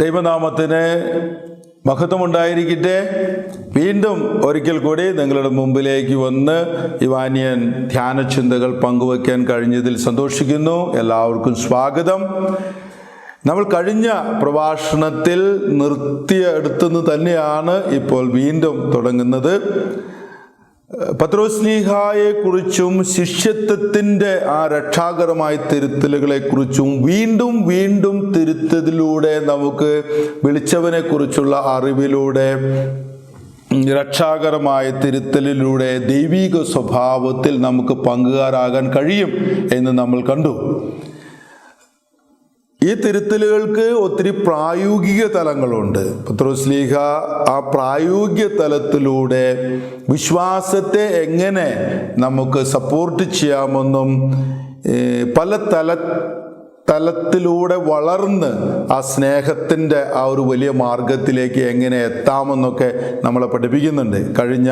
ദൈവനാമത്തിന് മഹത്വമുണ്ടായിരിക്കട്ടെ. വീണ്ടും ഒരിക്കൽ കൂടി നിങ്ങളുടെ മുമ്പിലേക്ക് വന്ന് ഇവാനിയൻ ധ്യാന ചിന്തകൾ പങ്കുവയ്ക്കാൻ കഴിഞ്ഞതിൽ സന്തോഷിക്കുന്നു. എല്ലാവർക്കും സ്വാഗതം. നമ്മൾ കഴിഞ്ഞ പ്രഭാഷണത്തിൽ നിർത്തിയെടുത്തുനിന്ന് തന്നെയാണ് ഇപ്പോൾ വീണ്ടും തുടങ്ങുന്നത്. പത്രോസ്ലീഹായെ കുറിച്ചും ശിഷ്യത്വത്തിന്റെ ആ രക്ഷാകരമായ തിരുത്തലുകളെ കുറിച്ചും വീണ്ടും വീണ്ടും തിരുത്തതിലൂടെ നമുക്ക് വിളിച്ചവനെ കുറിച്ചുള്ള അറിവിലൂടെ രക്ഷാകരമായ തിരുത്തലിലൂടെ ദൈവീക സ്വഭാവത്തിൽ നമുക്ക് പങ്കുകാരാകാൻ കഴിയും എന്ന് നമ്മൾ കണ്ടു. ഈ തിരുത്തലുകൾക്ക് ഒത്തിരി പ്രായോഗിക തലങ്ങളുണ്ട്. പത്രോസ്ലീഹ ആ പ്രായോഗിക തലത്തിലൂടെ വിശ്വാസത്തെ എങ്ങനെ നമുക്ക് സപ്പോർട്ട് ചെയ്യാമെന്നും പല തല തലത്തിലൂടെ വളർന്ന് ആ സ്നേഹത്തിന്റെ ആ ഒരു വലിയ മാർഗത്തിലേക്ക് എങ്ങനെ എത്താമെന്നൊക്കെ നമ്മളെ പഠിപ്പിക്കുന്നുണ്ട്. കഴിഞ്ഞ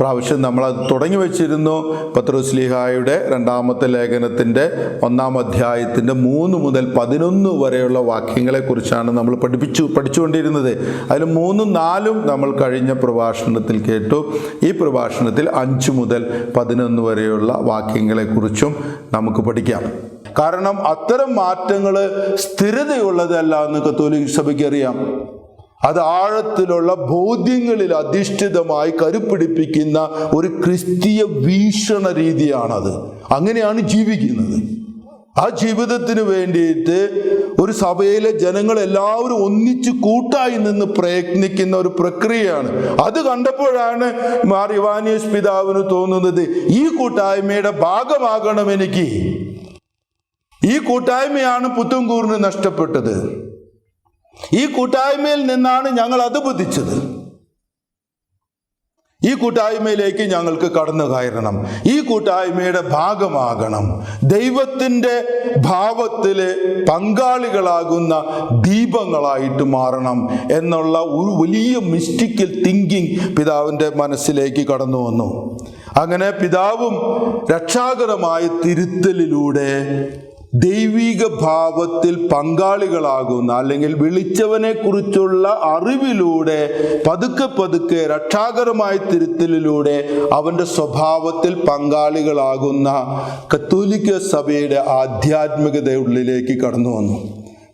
പ്രാവശ്യം നമ്മളത് തുടങ്ങി വെച്ചിരുന്നു. പത്രോസ്ലിഹായുടെ രണ്ടാമത്തെ ലേഖനത്തിന്റെ ഒന്നാം അധ്യായത്തിന്റെ മൂന്ന് മുതൽ പതിനൊന്ന് വരെയുള്ള വാക്യങ്ങളെക്കുറിച്ചാണ് നമ്മൾ പഠിപ്പിച്ചു പഠിച്ചുകൊണ്ടിരുന്നത്. അതിൽ മൂന്നും നാലും നമ്മൾ കഴിഞ്ഞ പ്രഭാഷണത്തിൽ കേട്ടു. ഈ പ്രഭാഷണത്തിൽ അഞ്ച് മുതൽ പതിനൊന്ന് വരെയുള്ള വാക്യങ്ങളെക്കുറിച്ചും നമുക്ക് പഠിക്കാം. കാരണം അത്തരം മാറ്റങ്ങൾ സ്ഥിരതയുള്ളതല്ല എന്ന് കത്തോലിക് സഭയ്ക്ക് അറിയാം അത് ആഴത്തിലുള്ള ബോധ്യങ്ങളിൽ അധിഷ്ഠിതമായി കരുപ്പിടിപ്പിക്കുന്ന ഒരു ക്രിസ്തീയ വീക്ഷണ രീതിയാണത്. അങ്ങനെയാണ് ജീവിക്കുന്നത്. ആ ജീവിതത്തിന് വേണ്ടിയിട്ട് ഒരു സഭയിലെ ജനങ്ങൾ എല്ലാവരും ഒന്നിച്ച് കൂട്ടായി നിന്ന് പ്രയത്നിക്കുന്ന ഒരു പ്രക്രിയയാണ്. അത് കണ്ടപ്പോഴാണ് മാർ ഇവാനിയസ് പിതാവിന് തോന്നുന്നത് ഈ കൂട്ടായ്മയുടെ ഭാഗമാകണം എനിക്ക് ഈ കൂട്ടായ്മയാണ് പുത്തുംകൂറിന് നഷ്ടപ്പെട്ടത്. ഈ കൂട്ടായ്മയിൽ നിന്നാണ് ഞങ്ങൾ അത് ബുദ്ധിച്ചത്. ഈ കൂട്ടായ്മയിലേക്ക് ഞങ്ങൾക്ക് കടന്നു കയറണം. ഈ കൂട്ടായ്മയുടെ ഭാഗമാകണം. ദൈവത്തിന്റെ ഭാവത്തിലെ പങ്കാളികളാകുന്ന ദീപങ്ങളായിട്ട് മാറണം എന്നുള്ള ഒരു വലിയ മിസ്റ്റിക്കൽ തിങ്കിങ് പിതാവിന്റെ മനസ്സിലേക്ക് കടന്നു വന്നു. അങ്ങനെ പിതാവും രക്ഷാകരമായ തിരുത്തലിലൂടെ ദൈവിക ഭാവത്തിൽ പങ്കാളികളാകുന്ന അല്ലെങ്കിൽ വിളിച്ചവനെ കുറിച്ചുള്ള അറിവിലൂടെ പതുക്കെ പതുക്കെ രക്ഷാകരമായ തിരുത്തലിലൂടെ അവന്റെ സ്വഭാവത്തിൽ പങ്കാളികളാകുന്ന കത്തോലിക്ക സഭയുടെ ആധ്യാത്മികതയുള്ളിലേക്ക് കടന്നു വന്നു.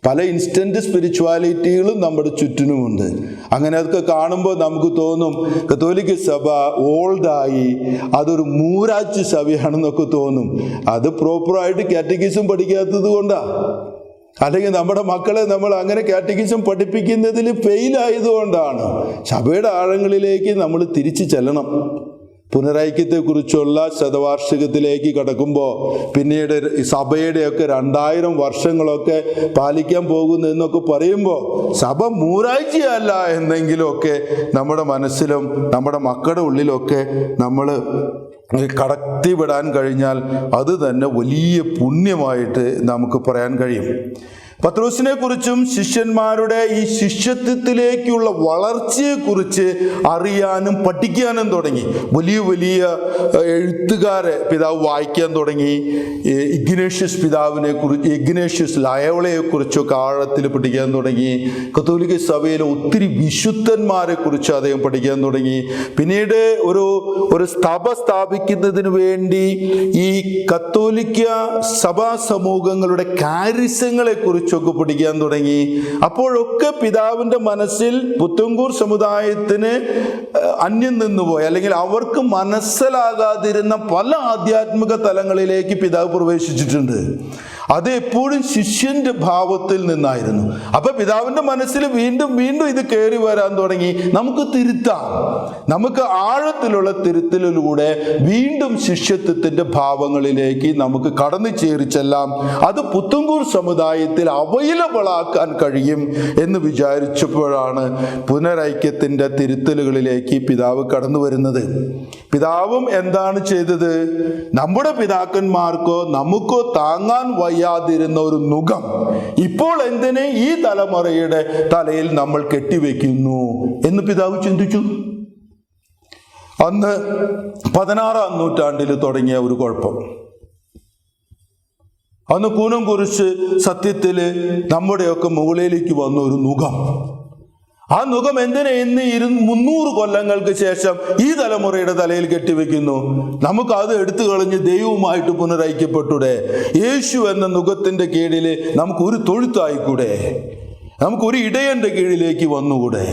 പല ഇൻസ്റ്റന്റ് സ്പിരിച്വാലിറ്റികളും നമ്മുടെ ചുറ്റിനുമുണ്ട്. അങ്ങനെ അതൊക്കെ കാണുമ്പോൾ നമുക്ക് തോന്നും കത്തോലിക്ക സഭ ഓൾഡായി അതൊരു മൂരാച്ച് സഭയാണെന്നൊക്കെ തോന്നും. അത് പ്രോപ്പറായിട്ട് കാറ്റഗിസം പഠിക്കാത്തത് കൊണ്ടാണ് അല്ലെങ്കിൽ നമ്മുടെ മക്കളെ നമ്മൾ അങ്ങനെ കാറ്റഗിസം പഠിപ്പിക്കുന്നതിൽ ഫെയിലായതുകൊണ്ടാണ് സഭയുടെ ആഴങ്ങളിലേക്ക് നമ്മൾ തിരിച്ചു ചെല്ലണം. പുനരൈക്യത്തെക്കുറിച്ചുള്ള ശതവാർഷികത്തിലേക്ക് കടക്കുമ്പോൾ പിന്നീട് സഭയുടെയൊക്കെ രണ്ടായിരം വർഷങ്ങളൊക്കെ പാലിക്കാൻ പോകുന്നു എന്നൊക്കെ പറയുമ്പോൾ സഭ മൂരാഴ്ചയല്ല എന്നെങ്കിലുമൊക്കെ നമ്മുടെ മനസ്സിലും നമ്മുടെ മക്കളുടെ ഉള്ളിലൊക്കെ നമ്മൾ കടത്തിവിടാൻ കഴിഞ്ഞാൽ അത് തന്നെ വലിയ പുണ്യമായിട്ട് നമുക്ക് പറയാൻ കഴിയും. പത്രോസിനെ കുറിച്ചും ശിഷ്യന്മാരുടെ ഈ ശിഷ്യത്വത്തിലേക്കുള്ള വളർച്ചയെക്കുറിച്ച് അറിയാനും പഠിക്കാനും തുടങ്ങി. വലിയ വലിയ എഴുത്തുകാരെ പിതാവ് വായിക്കാൻ തുടങ്ങി. ഇഗ്നേഷ്യസ് പിതാവിനെ കുറിച്ച് ഇഗ്നേഷ്യസ് ലയോളയെ കുറിച്ചൊക്കെ ആഴത്തിൽ പഠിക്കാൻ തുടങ്ങി. കത്തോലിക്ക സഭയിലെ ഒത്തിരി വിശുദ്ധന്മാരെ കുറിച്ച് അദ്ദേഹം പഠിക്കാൻ തുടങ്ങി. പിന്നീട് ഒരു ഒരു സഭ സ്ഥാപിക്കുന്നതിന് വേണ്ടി ഈ കത്തോലിക്ക സഭാ സമൂഹങ്ങളുടെ കാരിസ്യങ്ങളെ കുറിച്ചൊക്കെ പിടിക്കാൻ തുടങ്ങി. അപ്പോഴൊക്കെ പിതാവിന്റെ മനസ്സിൽ പുത്തങ്കൂർ സമുദായത്തിന് അന്യം നിന്നുപോയി. അല്ലെങ്കിൽ അവർക്ക് മനസ്സിലാകാതിരുന്ന പല ആധ്യാത്മിക തലങ്ങളിലേക്ക് പിതാവ് പ്രവേശിച്ചിട്ടുണ്ട്. അത് എപ്പോഴും ശിഷ്യന്റെ ഭാവത്തിൽ നിന്നായിരുന്നു. അപ്പൊ പിതാവിന്റെ മനസ്സിൽ വീണ്ടും വീണ്ടും ഇത് കയറി വരാൻ തുടങ്ങി. നമുക്ക് തിരുത്താം. നമുക്ക് ആഴത്തിലുള്ള തിരുത്തലിലൂടെ വീണ്ടും ശിഷ്യത്വത്തിന്റെ ഭാവങ്ങളിലേക്ക് നമുക്ക് കടന്നു ചേരിച്ചെല്ലാം അത് പുത്തങ്കൂർ സമുദായത്തിൽ അവൈലബിൾ ആക്കാൻ കഴിയും എന്ന് വിചാരിച്ചപ്പോഴാണ് പുനരൈക്യത്തിന്റെ തിരുത്തലുകളിലേക്ക് പിതാവ് കടന്നു വരുന്നത്. പിതാവും എന്താണ് ചെയ്തത്? നമ്മുടെ പിതാക്കന്മാർക്കോ നമുക്കോ താങ്ങാൻ വയ്യാതിരുന്ന ഒരു നുഖം. ഇപ്പോൾ എന്തിനെ ഈ തലമുറയുടെ തലയിൽ നമ്മൾ കെട്ടിവെക്കുന്നു എന്ന് പിതാവ് ചിന്തിച്ചു. അന്ന് പതിനാറാം നൂറ്റാണ്ടിൽ തുടങ്ങിയ ഒരു കുഴപ്പം. അന്ന് കൂനം കുറിച്ച് സത്യത്തിൽ നമ്മുടെയൊക്കെ മുകളിലേക്ക് വന്ന ഒരു മുഖം ആ നുഖം എന്തിനെ ഇന്ന് ഇരു മുന്നൂറ് കൊല്ലങ്ങൾക്ക് ശേഷം ഈ തലമുറയുടെ തലയിൽ കെട്ടിവെക്കുന്നു? നമുക്ക് അത് എടുത്തു കളഞ്ഞ് ദൈവവുമായിട്ട് പുനരൈക്യപ്പെട്ടൂടെ? യേശു എന്ന നുഖത്തിന്റെ കീഴിൽ നമുക്ക് ഒരു തൊഴുത്തായിക്കൂടെ? നമുക്കൊരു ഇടയന്റെ കീഴിലേക്ക് വന്നുകൂടെ?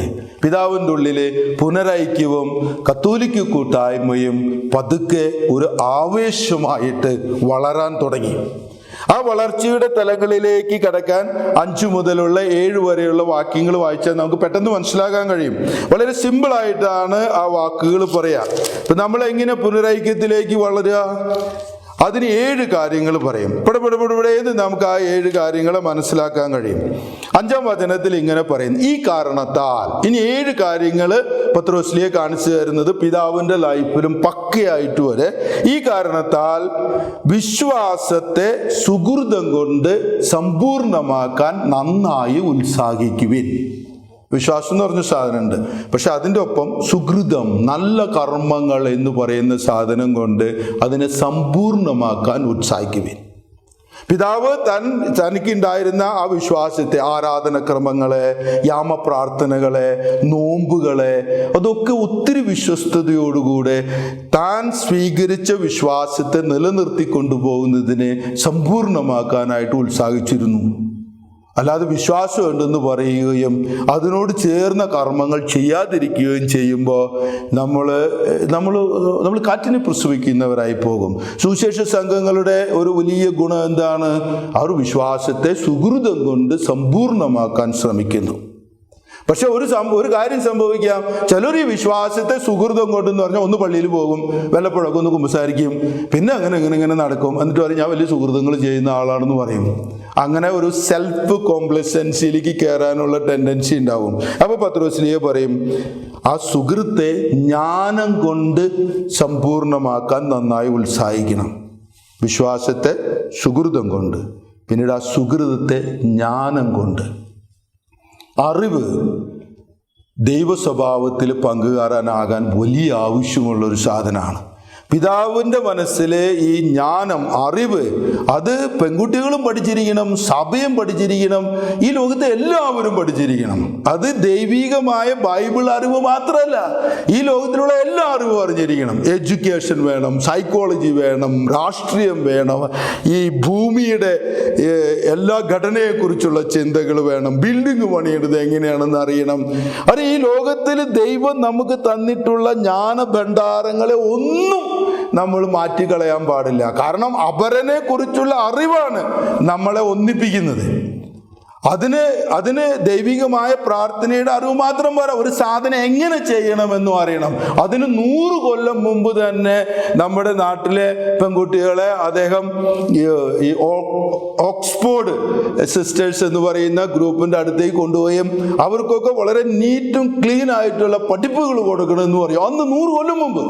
പിതാവിന്റെ ഉള്ളിലെ പുനരൈക്യവും കത്തോലിക്ക കൂട്ടായ്മയും പതുക്കെ ഒരു ആവേശമായിട്ട് വളരാൻ തുടങ്ങി. ആ വളർച്ചയുടെ തലങ്ങളിലേക്ക് കടക്കാൻ അഞ്ചു മുതലുള്ള ഏഴ് വരെയുള്ള വാക്യങ്ങൾ വായിച്ചാൽ നമുക്ക് പെട്ടെന്ന് മനസ്സിലാക്കാൻ കഴിയും. വളരെ സിമ്പിൾ ആയിട്ടാണ് ആ വാക്കുകൾ പറയാ. ഇപ്പൊ നമ്മൾ എങ്ങനെ പുനരൈക്യത്തിലേക്ക് വളരുക അതിന് ഏഴ് കാര്യങ്ങൾ പറയും. ഇവിടെ ഇവിടെ ഇവിടെ എന്ന് നമുക്ക് ആ ഏഴ് കാര്യങ്ങളെ മനസ്സിലാക്കാൻ കഴിയും. അഞ്ചാം വചനത്തിൽ ഇങ്ങനെ പറയും ഈ കാരണത്താൽ. ഇനി ഏഴ് കാര്യങ്ങൾ പത്രോസ്ലിയെ കാണിച്ചു തരുന്നത് പിതാവിന്റെ ലൈഫിലും പക്കയായിട്ട് വരെ. ഈ കാരണത്താൽ വിശ്വാസത്തെ സുഹൃതം കൊണ്ട് സമ്പൂർണമാക്കാൻ നന്നായി ഉത്സാഹിക്കുവിൻ. വിശ്വാസം എന്ന് പറഞ്ഞ സാധനമുണ്ട്. പക്ഷെ അതിന്റെ ഒപ്പം സുഹൃതം നല്ല കർമ്മങ്ങൾ എന്ന് പറയുന്ന സാധനം കൊണ്ട് അതിനെ സമ്പൂർണമാക്കാൻ ഉത്സാഹിക്കുവിൻ. പിതാവ് തൻ തനിക്കുണ്ടായിരുന്ന ആ വിശ്വാസത്തെ ആരാധനക്രമങ്ങളെ യാമപ്രാർത്ഥനകളെ നോമ്പുകളെ അതൊക്കെ ഒത്തിരി വിശ്വസ്തയോടുകൂടെ താൻ സ്വീകരിച്ച വിശ്വാസത്തെ നിലനിർത്തിക്കൊണ്ടുപോകുന്നതിനെ സമ്പൂർണമാക്കാനായിട്ട് ഉത്സാഹിച്ചിരുന്നു. അല്ലാതെ വിശ്വാസം ഉണ്ടെന്ന് പറയുകയും അതിനോട് ചേർന്ന കർമ്മങ്ങൾ ചെയ്യാതിരിക്കുകയും ചെയ്യുമ്പോൾ നമ്മൾ നമ്മൾ നമ്മൾ കാറ്റിനെ പ്രസവിക്കുന്നവരായി പോകും. സുവിശേഷ സംഘങ്ങളുടെ ഒരു വലിയ ഗുണം എന്താണ്? അവർ വിശ്വാസത്തെ സുഹൃതം കൊണ്ട് സമ്പൂർണമാക്കാൻ ശ്രമിക്കുന്നു. പക്ഷെ ഒരു ഒരു കാര്യം സംഭവിക്കാം. ചിലർ ഈ വിശ്വാസത്തെ സുഹൃതം കൊണ്ടെന്ന് പറഞ്ഞാൽ ഒന്ന് പള്ളിയിൽ പോകും വല്ലപ്പോഴൊക്കെ ഒന്ന് കുമ്പസാരിക്കും. പിന്നെ അങ്ങനെ ഇങ്ങനെ ഇങ്ങനെ നടക്കും. എന്നിട്ട് പറയും ഞാൻ വലിയ സുഹൃതങ്ങൾ ചെയ്യുന്ന ആളാണെന്ന് പറയും. അങ്ങനെ ഒരു സെൽഫ് കോംപ്ലസൻസിയിലേക്ക് കയറാനുള്ള ടെൻഡൻസി ഉണ്ടാവും. അപ്പോൾ പത്രോസ്ലിയെ പറയും ആ സുഹൃത്തെ ജ്ഞാനം കൊണ്ട് സമ്പൂർണമാക്കാൻ നന്നായി ഉത്സാഹിക്കണം. വിശ്വാസത്തെ സുഹൃതം കൊണ്ട്. പിന്നീട് ആ സുഹൃതത്തെ ജ്ഞാനം കൊണ്ട്. അറിവ് ദൈവ സ്വഭാവത്തിൽ പങ്കുകാരാനാകാൻ വലിയ ആവശ്യമുള്ള ഒരു സാധനമാണ്. പിതാവിന്റെ മനസ്സിലെ ഈ ജ്ഞാനം അറിവ് അത് പെൺകുട്ടികളും പഠിച്ചിരിക്കണം സഭയും പഠിച്ചിരിക്കണം ഈ ലോകത്തെ എല്ലാവരും പഠിച്ചിരിക്കണം. അത് ദൈവികമായ ബൈബിൾ അറിവ് മാത്രമല്ല ഈ ലോകത്തിലുള്ള എല്ലാ അറിവും അറിഞ്ഞിരിക്കണം. എഡ്യൂക്കേഷൻ വേണം സൈക്കോളജി വേണം രാഷ്ട്രീയം വേണം ഈ ഭൂമിയുടെ എല്ലാ ഘടനയെക്കുറിച്ചുള്ള ചിന്തകൾ വേണം ബിൽഡിംഗ് പണിയേണ്ടത് എങ്ങനെയാണെന്ന് അറിയണം. അത് ഈ ലോകത്തിൽ ദൈവം നമുക്ക് തന്നിട്ടുള്ള ജ്ഞാന ഭണ്ഡാരങ്ങളെ ഒന്നും നമ്മൾ മാറ്റിക്കളയാൻ പാടില്ല. കാരണം അപരനെ കുറിച്ചുള്ള അറിവാണ് നമ്മളെ ഒന്നിപ്പിക്കുന്നത്. അതിന് അതിന് ദൈവികമായ പ്രാർത്ഥനയുടെ അറിവ് മാത്രം പോരാ. ഒരു സാധനം എങ്ങനെ ചെയ്യണമെന്നും അറിയണം. അതിന് നൂറ് കൊല്ലം മുമ്പ് തന്നെ നമ്മുടെ നാട്ടിലെ പെൺകുട്ടികളെ അദ്ദേഹം ഈ ഓക്സ്ഫോർഡ് സിസ്റ്റേഴ്സ് എന്ന് പറയുന്ന ഗ്രൂപ്പിന്റെ അടുത്തേക്ക് കൊണ്ടുപോയും അവർക്കൊക്കെ വളരെ നീറ്റും ക്ലീൻ ആയിട്ടുള്ള പഠിപ്പുകൾ കൊടുക്കണമെന്ന് പറയും. അന്ന് നൂറ് കൊല്ലം മുമ്പ്.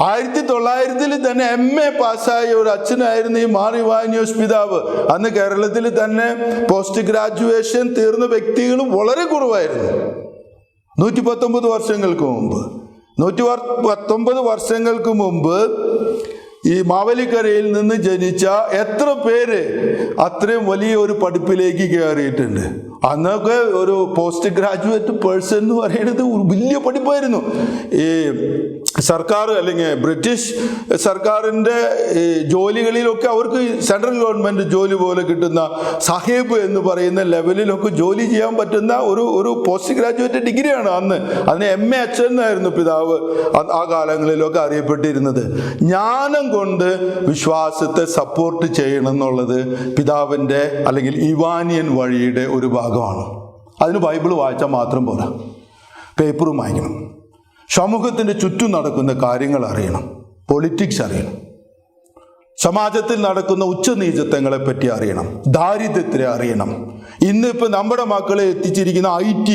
ആയിരത്തി തൊള്ളായിരത്തിൽ തന്നെ എം എ പാസ്സായ ഒരു അച്ഛനായിരുന്നു ഈ മാറി വാനിയോസ് പിതാവ്. അന്ന് കേരളത്തിൽ തന്നെ പോസ്റ്റ് ഗ്രാജുവേഷൻ തീർന്ന വ്യക്തികൾ വളരെ കുറവായിരുന്നു. നൂറ്റി പത്തൊമ്പത് വർഷങ്ങൾക്ക് മുമ്പ്. നൂറ്റി പത്തൊമ്പത് വർഷങ്ങൾക്ക് മുമ്പ് ഈ മാവലിക്കരയിൽ നിന്ന് ജനിച്ച എത്ര പേര് അത്രയും വലിയ ഒരു പഠിപ്പിലേക്ക് കയറിയിട്ടുണ്ട്. അന്നൊക്കെ ഒരു പോസ്റ്റ് ഗ്രാജുവേറ്റ് പേഴ്സൺ എന്ന് പറയുന്നത് ഒരു വലിയ പഠിപ്പായിരുന്നു. ഈ സർക്കാർ അല്ലെങ്കിൽ ബ്രിട്ടീഷ് സർക്കാരിന്റെ ജോലികളിലൊക്കെ അവർക്ക് സെൻട്രൽ ഗവൺമെന്റ് ജോലി പോലെ കിട്ടുന്ന സാഹിബ് എന്ന് പറയുന്ന ലെവലിലൊക്കെ ജോലി ചെയ്യാൻ പറ്റുന്ന ഒരു ഒരു പോസ്റ്റ് ഗ്രാജുവേറ്റ് ഡിഗ്രിയാണ് അന്ന്. അതിന് എം എ അച്ഛൻ എന്നായിരുന്നു പിതാവ് ആ കാലങ്ങളിലൊക്കെ അറിയപ്പെട്ടിരുന്നത്. ജ്ഞാനം കൊണ്ട് വിശ്വാസത്തെ സപ്പോർട്ട് ചെയ്യണം എന്നുള്ളത് പിതാവിന്റെ അല്ലെങ്കിൽ ഇവാനിയൻ വഴിയുടെ ഒരു ഭാഗമാണ്. അതിന് ബൈബിൾ വായിച്ചാൽ മാത്രം പോരാ. പേപ്പറും വായിക്കണം. സമൂഹത്തിന്റെ ചുറ്റും നടക്കുന്ന കാര്യങ്ങൾ അറിയണം. പൊളിറ്റിക്സ് അറിയണം. സമാജത്തിൽ നടക്കുന്ന ഉച്ചനീചത്വങ്ങളെ പറ്റി അറിയണം. ദാരിദ്ര്യത്തെ അറിയണം. ഇന്നിപ്പോൾ നമ്മുടെ മക്കളെ എത്തിച്ചിരിക്കുന്ന ഐ ടി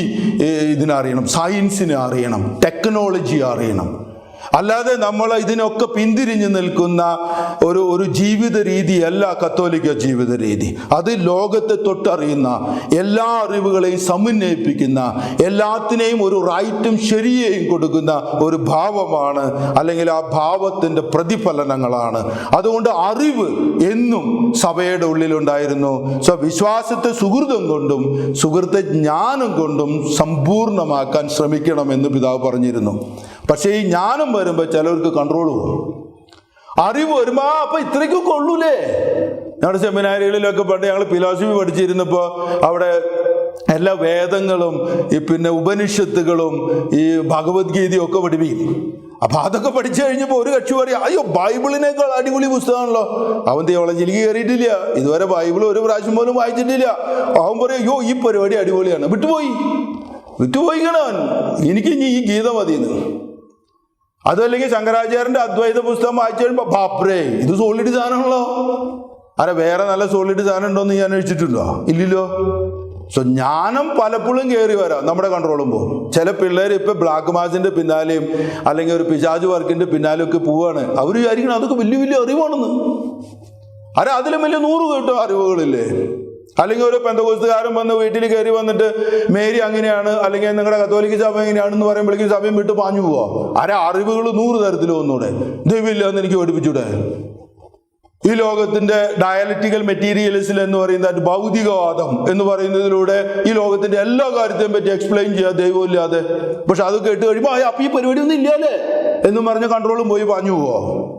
ഇതിനറിയണം സയൻസിനെ അറിയണം. ടെക്നോളജി അറിയണം. അല്ലാതെ നമ്മൾ ഇതിനൊക്കെ പിന്തിരിഞ്ഞു നിൽക്കുന്ന ഒരു ഒരു ജീവിത രീതിയല്ല കത്തോലിക്ക ജീവിത രീതി. അത് ലോകത്തെ തൊട്ടറിയുന്ന എല്ലാ അറിവുകളെയും സമന്വയിപ്പിക്കുന്ന എല്ലാത്തിനെയും ഒരു റൈറ്റും ശരിയെയും കൊടുക്കുന്ന ഒരു ഭാവമാണ് അല്ലെങ്കിൽ ആ ഭാവത്തിന്റെ പ്രതിഫലനങ്ങളാണ്. അതുകൊണ്ട് അറിവ് എന്നും സഭയുടെ ഉള്ളിലുണ്ടായിരുന്നു. സോ വിശ്വാസത്തെ സുഹൃതം കൊണ്ടും സുഹൃത്തെ ജ്ഞാനം കൊണ്ടും സമ്പൂർണമാക്കാൻ ശ്രമിക്കണമെന്ന് പിതാവ് പറഞ്ഞിരുന്നു. പക്ഷേ ഈ ജ്ഞാനം വരുമ്പോൾ ചിലവർക്ക് കൺട്രോൾ പോകും. അറിവ് വരുമ്പോ ആ അപ്പൊ ഇത്രയ്ക്കൊക്കെ ഉള്ളൂലേ? ഞങ്ങളുടെ സെമിനാരികളിലൊക്കെ പണ്ട് ഞങ്ങൾ ഫിലോസഫി പഠിച്ചിരുന്നപ്പോൾ അവിടെ എല്ലാ വേദങ്ങളും ഈ പിന്നെ ഉപനിഷത്തുകളും ഈ ഭഗവത്ഗീതയും ഒക്കെ പഠിപ്പിക്കും. അപ്പൊ അതൊക്കെ പഠിച്ചു കഴിഞ്ഞപ്പോൾ ഒരു കക്ഷി പറയും അയ്യോ ബൈബിളിനേക്കാൾ അടിപൊളി പുസ്തകമാണല്ലോ. അവൻ തിയോളജിയിലേക്ക് കയറിയിട്ടില്ല. ഇതുവരെ ബൈബിൾ ഒരു പ്രാവശ്യം പോലും വായിച്ചിട്ടില്ല. അവൻ പറയും അയ്യോ ഈ പരിപാടി അടിപൊളിയാണ്. വിട്ടുപോയി. വിട്ടുപോയിക്കണവൻ എനിക്ക് ഇനി ഈ ഗീത മതിയെന്ന്. അതല്ലെങ്കിൽ ശങ്കരാചാര്യന്റെ അദ്വൈത പുസ്തകം വായിച്ചു കഴിയുമ്പോൾ ബാപ്രേ ഇത് സോളിഡ് സാധനമാണല്ലോ. അല്ല വേറെ നല്ല സോളിഡ് സാധനം ഉണ്ടോ എന്ന് ഞാൻ അഴിച്ചിട്ടുണ്ടോ ഇല്ലല്ലോ. സോ ജ്ഞാനം പലപ്പോഴും കയറി വരാം നമ്മുടെ കൺട്രോളും പോകും ചില പിള്ളേർ ഇപ്പൊ ബ്ലാക്ക് മാസിന്റെ പിന്നാലെയും അല്ലെങ്കിൽ ഒരു പിശാജ് വർക്കിന്റെ പിന്നാലെയും ഒക്കെ പോവാണ്. അവർ വിചാരിക്കണം അതൊക്കെ വലിയ വലിയ അറിവാണെന്ന്. അല്ല അതിലും വലിയ നൂറ് കേട്ടോ അറിവുകളില്ലേ? അല്ലെങ്കിൽ ഒരു പെന്തകോസ്തുകാരൻ വന്ന് വീട്ടിൽ കയറി വന്നിട്ട് മേരി അങ്ങനെയാണ് അല്ലെങ്കിൽ നിങ്ങളുടെ കത്തോലിക്ക സഭ എങ്ങനെയാണെന്ന് പറയുമ്പോഴേക്കും സഭയും വിട്ട് പാഞ്ഞു പോവാ. അര അറിവുകൾ നൂറ് തരത്തിൽ ഒന്നുകൂടെ ദൈവമില്ല എന്ന് എനിക്ക് പഠിപ്പിച്ചൂടെ. ഈ ലോകത്തിന്റെ ഡയലറ്റിക്കൽ മെറ്റീരിയൽസിൽ എന്ന് പറയുന്ന ഭൗതികവാദം എന്ന് പറയുന്നതിലൂടെ ഈ ലോകത്തിന്റെ എല്ലാ കാര്യത്തെയും പറ്റി എക്സ്പ്ലെയിൻ ചെയ്യാ ദൈവമില്ലാതെ. പക്ഷെ അത് കേട്ട് കഴിയുമ്പോൾ അപ്പൊ ഈ പരിപാടി ഒന്നും ഇല്ലല്ലേ? എന്ന് പറഞ്ഞ് കൺട്രോളും പോയി പാഞ്ഞു പോവാ.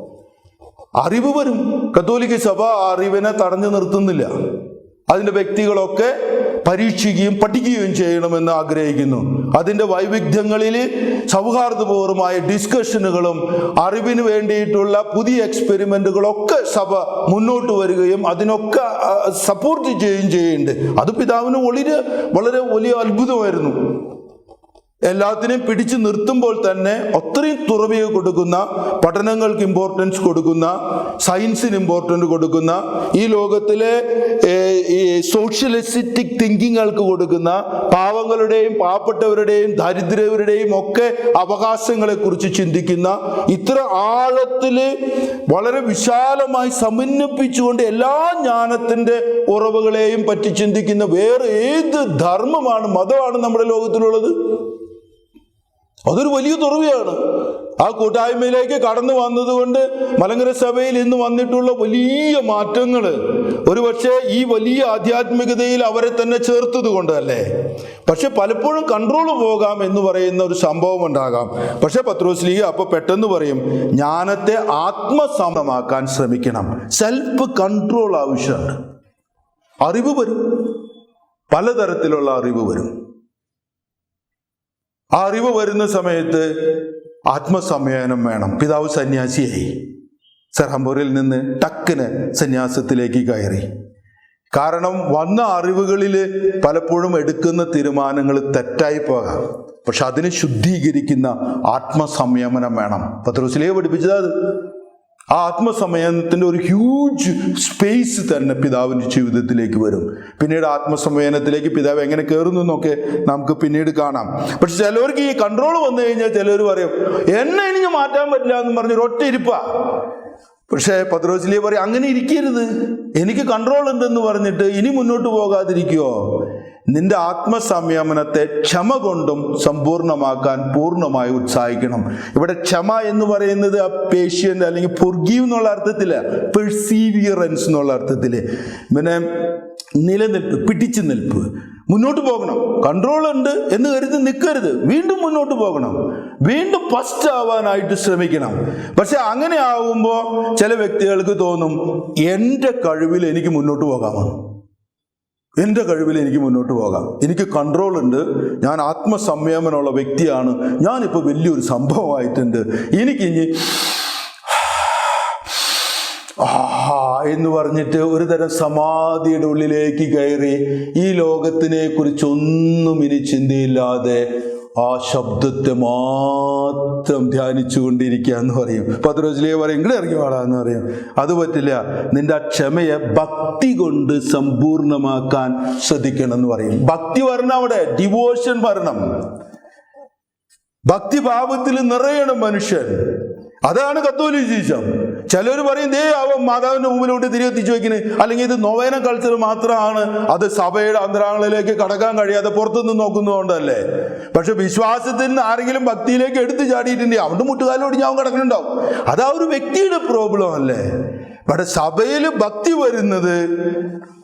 അറിവ് വരും. കത്തോലിക്ക സഭ അറിവിനെ തടഞ്ഞു നിർത്തുന്നില്ല. അതിന്റെ വ്യക്തികളൊക്കെ പരീക്ഷിക്കുകയും പഠിക്കുകയും ചെയ്യണമെന്ന് ആഗ്രഹിക്കുന്നു. അതിന്റെ വൈവിധ്യങ്ങളിൽ സൗഹാർദ്ദപൂർവമായ ഡിസ്കഷനുകളും അറിവിന് വേണ്ടിയിട്ടുള്ള പുതിയ എക്സ്പെരിമെന്റുകളൊക്കെ സഭ മുന്നോട്ട് വരികയും അതിനൊക്കെ സപ്പോർട്ട് ചെയ്യുകയും ചെയ്യുന്നുണ്ട്. അത് പിതാവിന് വളരെ വളരെ വലിയ അത്ഭുതമായിരുന്നു. എല്ലാത്തിനെയും പിടിച്ചു നിർത്തുമ്പോൾ തന്നെ അത്രയും തുറവിക കൊടുക്കുന്ന പഠനങ്ങൾക്ക് ഇമ്പോർട്ടൻസ് കൊടുക്കുന്ന സയൻസിന് ഇമ്പോർട്ടൻസ് കൊടുക്കുന്ന ഈ ലോകത്തിലെ ഈ സോഷ്യലിസ്റ്റിക് തിങ്കിങ്ങൾക്ക് കൊടുക്കുന്ന പാവങ്ങളുടെയും പാവപ്പെട്ടവരുടെയും ദരിദ്രവരുടെയും ഒക്കെ അവകാശങ്ങളെക്കുറിച്ച് ചിന്തിക്കുന്ന ഇത്ര ആഴത്തിൽ വളരെ വിശാലമായി സമന്വയിപ്പിച്ചുകൊണ്ട് എല്ലാ ജ്ഞാനത്തിന്റെ ഉറവുകളെയും പറ്റി ചിന്തിക്കുന്ന വേറെ ഏത് ധർമ്മമാണ് മതമാണ് നമ്മുടെ ലോകത്തിലുള്ളത്? അതൊരു വലിയ തുറവിയാണ്. ആ കൂട്ടായ്മയിലേക്ക് കടന്നു വന്നതുകൊണ്ട് മലങ്കര സഭയിൽ ഇന്ന് വന്നിട്ടുള്ള വലിയ മാറ്റങ്ങൾ ഒരുപക്ഷെ ഈ വലിയ ആധ്യാത്മികതയിൽ അവരെ തന്നെ ചേർത്തത് കൊണ്ടല്ലേ? പക്ഷെ പലപ്പോഴും കൺട്രോൾ പോകാം എന്ന് പറയുന്ന ഒരു സംഭവം ഉണ്ടാകാം. പക്ഷെ പത്രോസ്ലീഹ അപ്പൊ പെട്ടെന്ന് പറയും ജ്ഞാനത്തെ ആത്മസമമാക്കാൻ ശ്രമിക്കണം. സെൽഫ് കൺട്രോൾ ആവശ്യമാണ്. അറിവ് വരും. പലതരത്തിലുള്ള അറിവ് വരും. ആ അറിവ് വരുന്ന സമയത്ത് ആത്മസംയനം വേണം. പിതാവ് സന്യാസിയായി. സെർഹംപൂരിൽ നിന്ന് ടക്കിന് സന്യാസത്തിലേക്ക് കയറി. കാരണം വന്ന അറിവുകളിൽ പലപ്പോഴും എടുക്കുന്ന തീരുമാനങ്ങൾ തെറ്റായി പോകാം. പക്ഷെ അതിനെ ശുദ്ധീകരിക്കുന്ന ആത്മസംയമനം വേണം. പത്രോസിലേക്ക് പഠിപ്പിച്ചത് ആ ആത്മസമയത്തിന്റെ ഒരു ഹ്യൂജ് സ്പേസ് തന്നെ പിതാവിന്റെ ജീവിതത്തിലേക്ക് വരും. പിന്നീട് ആത്മസമയനത്തിലേക്ക് പിതാവ് എങ്ങനെ കയറുന്നു എന്നൊക്കെ നമുക്ക് പിന്നീട് കാണാം. പക്ഷെ ചിലവർക്ക് ഈ കൺട്രോൾ വന്നു കഴിഞ്ഞാൽ ചിലർ പറയും എന്നെ ഇനി മാറ്റാൻ പറ്റില്ല എന്ന് പറഞ്ഞ് ഒറ്റ ഇരിപ്പാ. പക്ഷേ പത്രോസിലേ പറയും അങ്ങനെ ഇരിക്കരുത്. എനിക്ക് കൺട്രോൾ ഉണ്ടെന്ന് പറഞ്ഞിട്ട് ഇനി മുന്നോട്ട് പോകാതിരിക്കുവോ നിന്റെ ആത്മസംയമനത്തെ ക്ഷമ കൊണ്ടും സമ്പൂർണമാക്കാൻ പൂർണമായി ഉത്സാഹിക്കണം. ഇവിടെ ക്ഷമ എന്ന് പറയുന്നത് ആ പേഷ്യന്റ് അല്ലെങ്കിൽ പുർഗീവ് എന്നുള്ള അർത്ഥത്തിൽ പെർസീവിയറൻസ് എന്നുള്ള അർത്ഥത്തിൽ. പിന്നെ നിലനിൽപ്പ് പിടിച്ചു നിൽപ്പ്. മുന്നോട്ട് പോകണം. കൺട്രോൾ ഉണ്ട് എന്ന് കരുതി നിൽക്കരുത് വീണ്ടും മുന്നോട്ട് പോകണം. വീണ്ടും ഫസ്റ്റ് ആവാനായിട്ട് ശ്രമിക്കണം. പക്ഷെ അങ്ങനെ ആവുമ്പോൾ ചില വ്യക്തികൾക്ക് തോന്നും എന്റെ കഴിവിൽ എനിക്ക് മുന്നോട്ട് പോകാമെന്ന് എന്റെ കഴിവിൽ എനിക്ക് മുന്നോട്ട് പോകാം. എനിക്ക് കൺട്രോൾ ഉണ്ട്. ഞാൻ ആത്മസംയമനമുള്ള വ്യക്തിയാണ്. ഞാനിപ്പോൾ വലിയൊരു സംഭവമായിട്ടുണ്ട്. എനിക്കിനി എന്ന് പറഞ്ഞിട്ട് ഒരു തരം സമാധിയുടെ ഉള്ളിലേക്ക് കയറി ഈ ലോകത്തിനെ കുറിച്ചൊന്നും ഇനി ചിന്തയില്ലാതെ ആ ശബ്ദത്തെ മാത്രം ധ്യാനിച്ചു കൊണ്ടിരിക്കുക എന്ന് പറയും. പത്രോജിലെ പറയും ഇങ്ങോട്ട് ഇറങ്ങി വാടാ പറയും. അത് പറ്റില്ല. നിന്റെ ആ ക്ഷമയെ ഭക്തി കൊണ്ട് സമ്പൂർണമാക്കാൻ ശ്രദ്ധിക്കണം എന്ന് പറയും. ഭക്തി വരണം അവിടെ. ഡിവോഷൻ വരണം. ഭക്തിഭാവത്തിൽ നിറയണം മനുഷ്യൻ. അതാണ് കത്തോലിസം ചിലർ പറയും ദേ അവൻ മാതാവിന്റെ മുമ്പിലോട്ട് തിരികെത്തിച്ചു വെക്കുന്നത് അല്ലെങ്കിൽ ഇത് നൊവേന കൾച്ചർ മാത്രമാണ്. അത് സഭയുടെ അന്തരാങ്ങളിലേക്ക് കടക്കാൻ കഴിയാതെ പുറത്തുനിന്ന് നോക്കുന്നതുകൊണ്ടല്ലേ? പക്ഷെ വിശ്വാസത്തിൽ നിന്ന് ആരെങ്കിലും ഭക്തിയിലേക്ക് എടുത്തു ചാടിയിട്ടുണ്ടെങ്കിൽ അവന്റെ മുട്ടുകാലോടി ഞാൻ കിടക്കുന്നുണ്ടാവും. അത് ഒരു വ്യക്തിയുടെ പ്രോബ്ലം അല്ലേ? ഇവിടെ സഭയിൽ ഭക്തി വരുന്നത്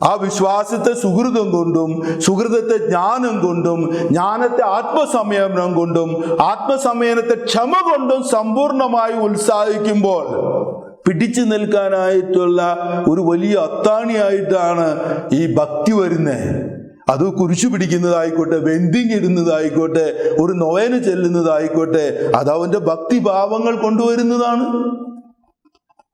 ആ വിശ്വാസത്തെ സുഹൃതം കൊണ്ടും സുഹൃതത്തെ ജ്ഞാനം കൊണ്ടും ജ്ഞാനത്തെ ആത്മസംയമനം കൊണ്ടും ആത്മസംയമനത്തെ ക്ഷമ കൊണ്ടും സമ്പൂർണമായി ഉത്സാഹിക്കുമ്പോൾ പിടിച്ചു നിൽക്കാനായിട്ടുള്ള ഒരു വലിയ അത്താണിയായിട്ടാണ് ഈ ഭക്തി വരുന്നത് അത് കുരിശു പിടിക്കുന്നതായിക്കോട്ടെ വെന്തിങ് ഇടുന്നതായിക്കോട്ടെ ഒരു നൊവേന ചെല്ലുന്നതായിക്കോട്ടെ അത് ഭക്തി ഭക്തിഭാവങ്ങൾ കൊണ്ടുവരുന്നതാണ്.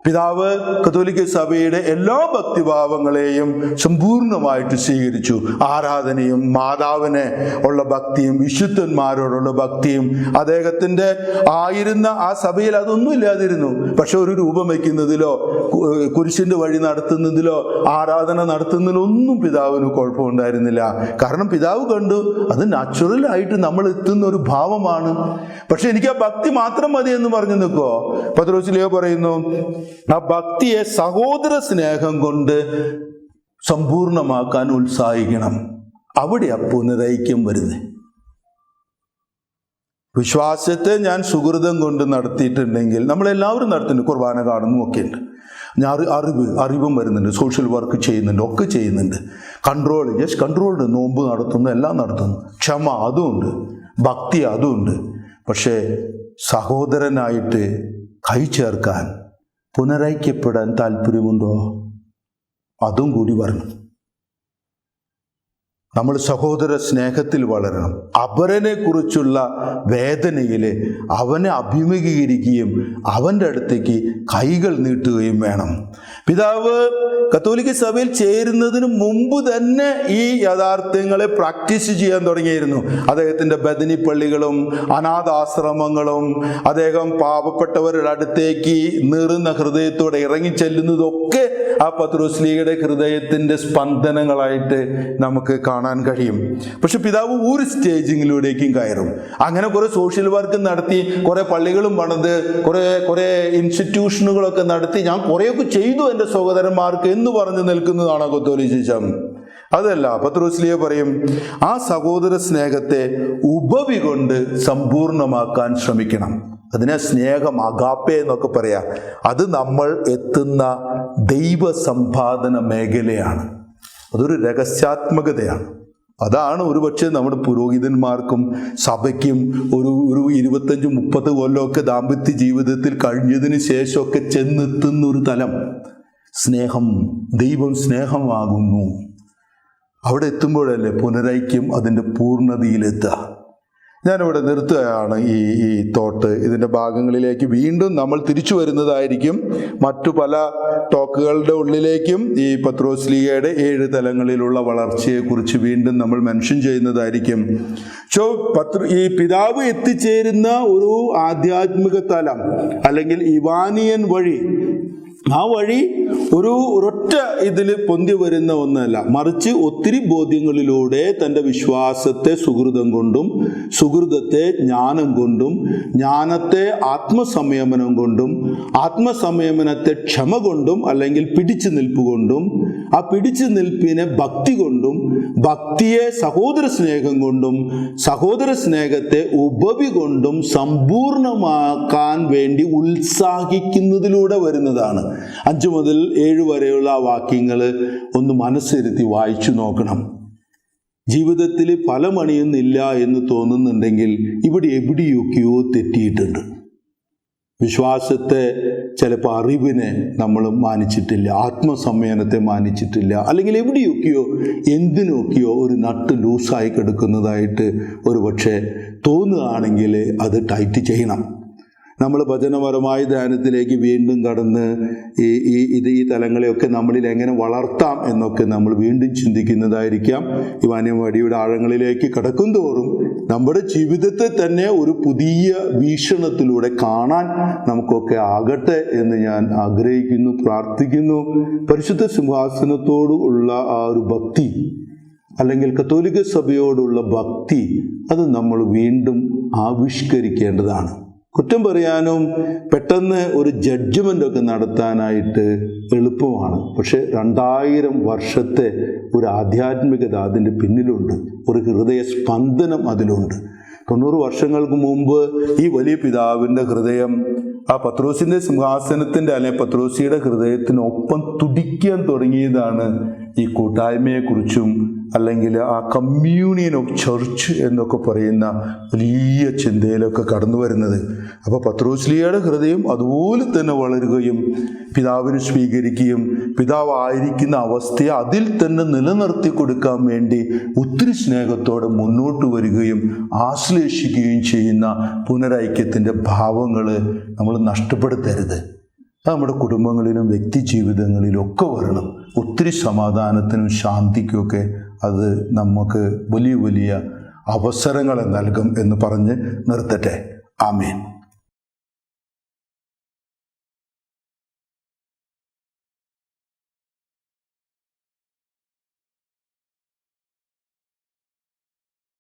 പിതാവ് കത്തോലിക്ക സഭയുടെ എല്ലാ ഭക്തിഭാവങ്ങളെയും സമ്പൂർണമായിട്ട് സ്വീകരിച്ചു. ആരാധനയും മാതാവിനെ ഉള്ള ഭക്തിയും വിശുദ്ധന്മാരോടുള്ള ഭക്തിയും അദ്ദേഹത്തിന്റെ ആയിരുന്ന ആ സഭയിൽ അതൊന്നും ഇല്ലാതിരുന്നു. പക്ഷെ ഒരു രൂപം വയ്ക്കുന്നതിലോ കുരിശിന്റെ വഴി നടത്തുന്നതിലോ ആരാധന നടത്തുന്നതിലോ ഒന്നും പിതാവിന് കുഴപ്പമുണ്ടായിരുന്നില്ല. കാരണം പിതാവ് കണ്ടു അത് നാച്ചുറൽ ആയിട്ട് നമ്മൾ എത്തുന്ന ഒരു ഭാവമാണ്. പക്ഷെ എനിക്ക് ആ ഭക്തി മാത്രം മതി എന്ന് പറഞ്ഞു നിൽക്കോ പത്രോസിലിയോ പറയുന്നു ആ ഭക്തിയെ സഹോദര സ്നേഹം കൊണ്ട് സമ്പൂർണമാക്കാൻ ഉത്സാഹിക്കണം. അവിടെയാ പുനരൈക്യം വരുന്നത് വിശ്വാസത്തെ ഞാൻ സുഹൃതം കൊണ്ട് നടത്തിയിട്ടുണ്ടെങ്കിൽ നമ്മളെല്ലാവരും നടത്തുന്നുണ്ട്. കുർബാന കാണുന്നു ഒക്കെ ഉണ്ട് ഞാൻ അറി- അറിവ് അറിവും വരുന്നുണ്ട്. സോഷ്യൽ വർക്ക് ചെയ്യുന്നുണ്ട്. ഒക്കെ ചെയ്യുന്നുണ്ട്. കൺട്രോൾ ജസ്റ്റ് കൺട്രോൾഡ് നോമ്പ് നടത്തുന്നു എല്ലാം നടത്തുന്നു. ക്ഷമ അതുമുണ്ട് ഭക്തി അതുമുണ്ട് പക്ഷേ സഹോദരനായിട്ട് കൈ ചേർക്കാൻ പുനരൈക്യപ്പെടാൻ താല്പര്യമുണ്ടോ? അതും കൂടി വരണം നമ്മൾ സഹോദര സ്നേഹത്തിൽ വളരണം. അപരനെ കുറിച്ചുള്ള വേദനയിൽ അവനെ അഭിമുഖീകരിക്കുകയും അവന്റെ അടുത്തേക്ക് കൈകൾ നീട്ടുകയും വേണം. പിതാവ് കത്തോലിക്ക സഭയിൽ ചേരുന്നതിന് മുമ്പ് തന്നെ ഈ യാഥാർത്ഥ്യങ്ങളെ പ്രാക്ടീസ് ചെയ്യാൻ തുടങ്ങിയിരുന്നു. അദ്ദേഹത്തിന്റെ ബദനി പള്ളികളും അനാഥാശ്രമങ്ങളും അദ്ദേഹം പാവപ്പെട്ടവരുടെ അടുത്തേക്ക് നീറുന്ന ഹൃദയത്തോടെ ഇറങ്ങി ചെല്ലുന്നതൊക്കെ ആ പത്രോസ്ലിയുടെ ഹൃദയത്തിന്റെ സ്പന്ദനങ്ങളായിട്ട് നമുക്ക് കാണാൻ കഴിയും. പക്ഷെ പിതാവ് ഒരു സ്റ്റേജിങ്ങിലൂടേക്കും കയറും. അങ്ങനെ കുറെ സോഷ്യൽ വർക്ക് നടത്തി കുറെ പള്ളികളും പണിത് കുറെ കുറെ ഇൻസ്റ്റിറ്റ്യൂഷനുകളൊക്കെ നടത്തി ഞാൻ കുറേയൊക്കെ ചെയ്തു എന്റെ സഹോദരന്മാർക്ക് എന്ന് പറഞ്ഞു നിൽക്കുന്നതാണ് കൊത്തോലിശിച്ചം അതല്ല പത്രോസ്ലിയെ പറയും ആ സഹോദര സ്നേഹത്തെ ഉപവി കൊണ്ട് സമ്പൂർണമാക്കാൻ ശ്രമിക്കണം. അതിനെ സ്നേഹം അഗാപ്പെ എന്നൊക്കെ പറയാം. അത് നമ്മൾ എത്തുന്ന ദൈവ സമ്പാദന മേഖലയാണ്. അതൊരു രഹസ്യാത്മകതയാണ്. അതാണ് ഒരുപക്ഷെ നമ്മുടെ പുരോഹിതന്മാർക്കും സഭയ്ക്കും ഒരു ഒരു ഇരുപത്തഞ്ച് മുപ്പത് കൊല്ലമൊക്കെ ദാമ്പത്യ ജീവിതത്തിൽ കഴിഞ്ഞതിന് ശേഷമൊക്കെ ചെന്നെത്തുന്ന ഒരു തലം. സ്നേഹം ദൈവം സ്നേഹമാകുന്നു. അവിടെ എത്തുമ്പോഴല്ലേ പുനരൈക്യം അതിന്റെ പൂർണതയിലെത്തുക. ഞാനിവിടെ നിർത്തുകയാണ് ഈ ഈ തോട്ട്. ഇതിന്റെ ഭാഗങ്ങളിലേക്ക് വീണ്ടും നമ്മൾ തിരിച്ചു വരുന്നതായിരിക്കും. മറ്റു പല ടോക്കുകളുടെ ഉള്ളിലേക്കും ഈ പത്രോസ്ലിയയുടെ ഏഴ് തലങ്ങളിലുള്ള വളർച്ചയെക്കുറിച്ച് വീണ്ടും നമ്മൾ മെൻഷൻ ചെയ്യുന്നതായിരിക്കും. സോ പത്ര ഈ പിതാവ് എത്തിച്ചേരുന്ന ഒരു ആധ്യാത്മിക തലം അല്ലെങ്കിൽ ഇവാനിയൻ വഴി ആ വഴി ഒരു ഒരൊറ്റ ഇതിൽ പൊന്തി വരുന്ന ഒന്നല്ല. മറിച്ച് ഒത്തിരി ബോധ്യങ്ങളിലൂടെ തന്റെ വിശ്വാസത്തെ സുഹൃതം കൊണ്ടും സുഹൃതത്തെ ജ്ഞാനം കൊണ്ടും ജ്ഞാനത്തെ ആത്മസംയമനം കൊണ്ടും ആത്മസംയമനത്തെ ക്ഷമ കൊണ്ടും അല്ലെങ്കിൽ പിടിച്ചു നിൽപ്പ് കൊണ്ടും ആ പിടിച്ചു നിൽപ്പിനെ ഭക്തി കൊണ്ടും ഭക്തിയെ സഹോദര സ്നേഹം കൊണ്ടും സഹോദര സ്നേഹത്തെ ഉപവി കൊണ്ടും സമ്പൂർണമാക്കാൻ വേണ്ടി ഉത്സാഹിക്കുന്നതിലൂടെ വരുന്നതാണ്. അഞ്ചു മുതൽ ഏഴ് വരെയുള്ള വാക്യങ്ങൾ ഒന്ന് മനസ്സിരുത്തി വായിച്ചു നോക്കണം. ജീവിതത്തിൽ പല മണിയൊന്നില്ല എന്ന് തോന്നുന്നുണ്ടെങ്കിൽ ഇവിടെ എവിടെയൊക്കെയോ തെറ്റിയിട്ടുണ്ട്. വിശ്വാസത്തെ ചിലപ്പോൾ അറിവിനെ നമ്മൾ മാനിച്ചിട്ടില്ല ആത്മസംയമനത്തെ മാനിച്ചിട്ടില്ല അല്ലെങ്കിൽ എവിടെയൊക്കെയോ എന്തിനൊക്കെയോ ഒരു നട്ട് ലൂസായി കിടക്കുന്നതായിട്ട് ഒരു പക്ഷേ തോന്നുകയാണെങ്കിൽ അത് ടൈറ്റ് ചെയ്യണം. നമ്മൾ ഭജനപരമായ ധ്യാനത്തിലേക്ക് വീണ്ടും കടന്ന് ഈ ഈ ഇത് ഈ തലങ്ങളെയൊക്കെ നമ്മളിൽ എങ്ങനെ വളർത്താം എന്നൊക്കെ നമ്മൾ വീണ്ടും ചിന്തിക്കുന്നതായിരിക്കാം. ഈ വാന്യവാടിയുടെ ആഴങ്ങളിലേക്ക് കടക്കും തോറും നമ്മുടെ ജീവിതത്തെ തന്നെ ഒരു പുതിയ വീക്ഷണത്തിലൂടെ കാണാൻ നമുക്കൊക്കെ ആകട്ടെ എന്ന് ഞാൻ ആഗ്രഹിക്കുന്നു പ്രാർത്ഥിക്കുന്നു. പരിശുദ്ധ സിംഹാസനത്തോടു ഉള്ള ആ ഒരു ഭക്തി അല്ലെങ്കിൽ കത്തോലിക്ക സഭയോടുള്ള ഭക്തി അത് നമ്മൾ വീണ്ടും ആവിഷ്കരിക്കേണ്ടതാണ്. കുറ്റം പറയാനും പെട്ടെന്ന് ഒരു ജഡ്ജ്മെന്റ് ഒക്കെ നടത്താനായിട്ട് എളുപ്പമാണ്. പക്ഷെ രണ്ടായിരം വർഷത്തെ ഒരു ആധ്യാത്മികത അതിന്റെ പിന്നിലുണ്ട്. ഒരു ഹൃദയ സ്പന്ദനം അതിലുണ്ട്. തൊണ്ണൂറ് വർഷങ്ങൾക്ക് മുമ്പ് ഈ വലിയ പിതാവിന്റെ ഹൃദയം ആ പത്രോസിന്റെ സിംഹാസനത്തിന്റെ അല്ലെങ്കിൽ പത്രോസിയുടെ ഹൃദയത്തിനൊപ്പം തുടിക്കാൻ തുടങ്ങിയതാണ് ഈ കൂട്ടായ്മയെക്കുറിച്ചും അല്ലെങ്കിൽ ആ കമ്മ്യൂണിയൻ ഓഫ് ചർച്ച് എന്നൊക്കെ പറയുന്ന വലിയ ചിന്തയിലൊക്കെ കടന്നു വരുന്നത്. അപ്പോൾ പത്രോസ്ലിയയുടെ ഹൃദയം അതുപോലെ തന്നെ വളരുകയും പിതാവിനെ സ്വീകരിക്കുകയും പിതാവായിരിക്കുന്ന അവസ്ഥയെ അതിൽ തന്നെ നിലനിർത്തി കൊടുക്കാൻ വേണ്ടി ഒത്തിരി സ്നേഹത്തോടെ മുന്നോട്ട് വരികയും ആശ്ലേഷിക്കുകയും ചെയ്യുന്ന പുനരൈക്യത്തിന്റെ ഭാവങ്ങൾ നമ്മൾ നഷ്ടപ്പെടുത്തരുത്. നമ്മുടെ കുടുംബങ്ങളിലും വ്യക്തി ജീവിതങ്ങളിലും ഒക്കെ വരണം. ഒത്തിരി സമാധാനത്തിനും ശാന്തിക്കുമൊക്കെ അത് നമുക്ക് വലിയ വലിയ അവസരങ്ങളെ നൽകും എന്ന് പറഞ്ഞ് നിർത്തട്ടെ. ആമേൻ.